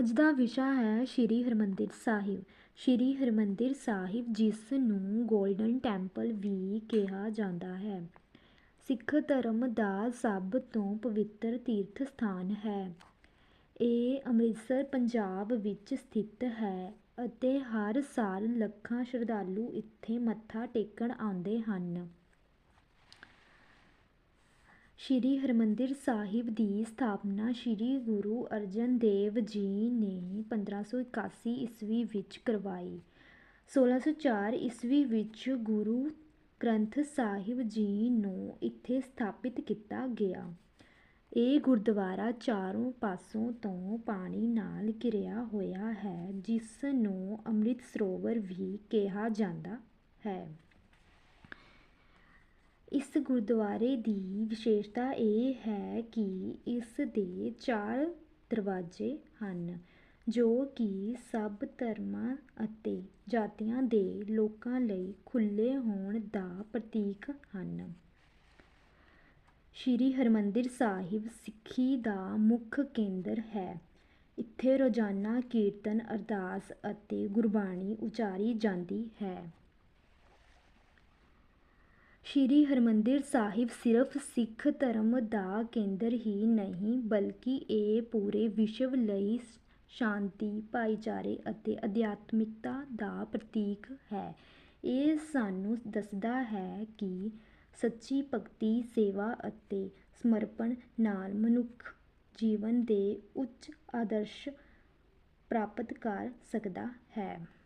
ਅੱਜ ਦਾ ਵਿਸ਼ਾ ਹੈ ਸ਼੍ਰੀ ਹਰਿਮੰਦਰ ਸਾਹਿਬ। ਸ਼੍ਰੀ ਹਰਿਮੰਦਰ ਸਾਹਿਬ ਜਿਸ ਨੂੰ ਗੋਲਡਨ ਟੈਂਪਲ ਵੀ ਕਿਹਾ ਜਾਂਦਾ ਹੈ। ਸਿੱਖ ਧਰਮ ਦਾ ਸਭ ਤੋਂ ਪਵਿੱਤਰ ਤੀਰਥ ਸਥਾਨ ਹੈ। ਇਹ ਅੰਮ੍ਰਿਤਸਰ, ਪੰਜਾਬ ਵਿੱਚ ਸਥਿਤ ਹੈ ਅਤੇ ਹਰ ਸਾਲ ਲੱਖਾਂ ਸ਼ਰਧਾਲੂ ਇੱਥੇ ਮੱਥਾ ਟੇਕਣ ਆਉਂਦੇ ਹਨ। ਸ਼੍ਰੀ ਹਰਿਮੰਦਰ ਸਾਹਿਬ ਦੀ ਸਥਾਪਨਾ ਸ਼੍ਰੀ ਗੁਰੂ ਅਰਜਨ ਦੇਵ ਜੀ ਨੇ 1581 ਈਸਵੀ ਵਿੱਚ ਕਰਵਾਈ। 1604 ਈਸਵੀ ਵਿੱਚ ਗੁਰੂ ਗ੍ਰੰਥ ਸਾਹਿਬ ਜੀ ਨੂੰ ਇੱਥੇ ਸਥਾਪਿਤ ਕੀਤਾ ਗਿਆ। ਇਹ ਗੁਰਦੁਆਰਾ ਚਾਰੋਂ ਪਾਸੋਂ ਤੋਂ ਪਾਣੀ ਨਾਲ ਘਿਰਿਆ ਹੋਇਆ ਹੈ, ਜਿਸ ਨੂੰ ਅੰਮ੍ਰਿਤ ਸਰੋਵਰ ਵੀ ਕਿਹਾ ਜਾਂਦਾ ਹੈ। ਇਸ ਗੁਰਦੁਆਰੇ ਦੀ ਵਿਸ਼ੇਸ਼ਤਾ ਇਹ ਹੈ ਕਿ ਇਸ ਦੇ ਚਾਰ ਦਰਵਾਜ਼ੇ ਹਨ, ਜੋ ਕਿ ਸਭ ਧਰਮਾਂ ਅਤੇ ਜਾਤੀਆਂ ਦੇ ਲੋਕਾਂ ਲਈ ਖੁੱਲ੍ਹੇ ਹੋਣ ਦਾ ਪ੍ਰਤੀਕ ਹਨ। ਸ਼੍ਰੀ ਹਰਿਮੰਦਰ ਸਾਹਿਬ ਸਿੱਖੀ ਦਾ ਮੁੱਖ ਕੇਂਦਰ ਹੈ। ਇੱਥੇ ਰੋਜ਼ਾਨਾ ਕੀਰਤਨ ਅਰਦਾਸ ਅਤੇ ਗੁਰਬਾਣੀ ਉਚਾਰੀ ਜਾਂਦੀ ਹੈ। ਸ਼੍ਰੀ ਹਰਿਮੰਦਰ ਸਾਹਿਬ ਸਿਰਫ ਸਿੱਖ ਧਰਮ ਦਾ ਕੇਂਦਰ ਹੀ ਨਹੀਂ, ਬਲਕਿ ਇਹ ਪੂਰੇ ਵਿਸ਼ਵ ਲਈ ਸ਼ਾਂਤੀ, ਭਾਈਚਾਰੇ ਅਤੇ ਅਧਿਆਤਮਿਕਤਾ ਦਾ ਪ੍ਰਤੀਕ ਹੈ। ਇਹ ਸਾਨੂੰ ਦੱਸਦਾ ਹੈ ਕਿ ਸੱਚੀ ਭਗਤੀ, ਸੇਵਾ ਅਤੇ ਸਮਰਪਣ ਨਾਲ ਮਨੁੱਖ ਜੀਵਨ ਦੇ ਉੱਚ ਆਦਰਸ਼ ਪ੍ਰਾਪਤ ਕਰ ਸਕਦਾ ਹੈ।